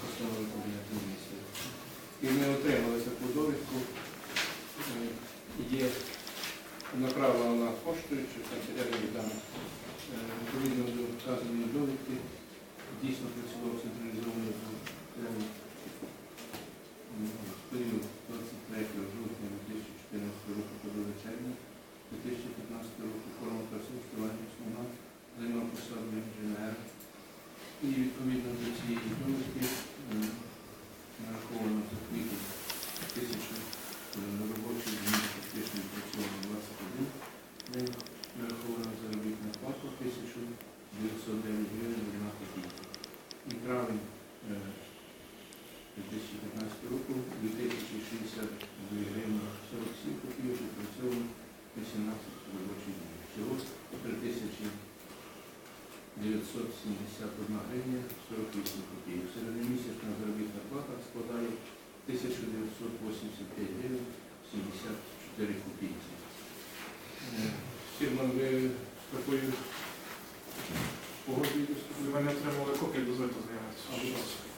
постанови Кабінету міністрів. І ми отримали таку довідку. Е, Є направлена вона поштою чи канцелярію даних. Відповідно до вказаної довідки дійсно працював централізований період 23 грудня 2014 року по 2 2015 року форму працювання займав посаду інженера і відповідно до цієї довідки е, нараховано за квітень тисячу е, на робочий день фактично працювано 21 день, нарахована заробітна плата 1909 гривень 12 копійок. І травень е, 2015 року 2062 гривні 47 копійок і працьовано 18 робочих днів. Всього 3971 гривня 48 копійок. Середньомісячна заробітна плата складає 1985 гривень 74 копійки. Е, Сірман, ви з такою погодою мене отримали копію, дозвольте знайомитися. Ласка.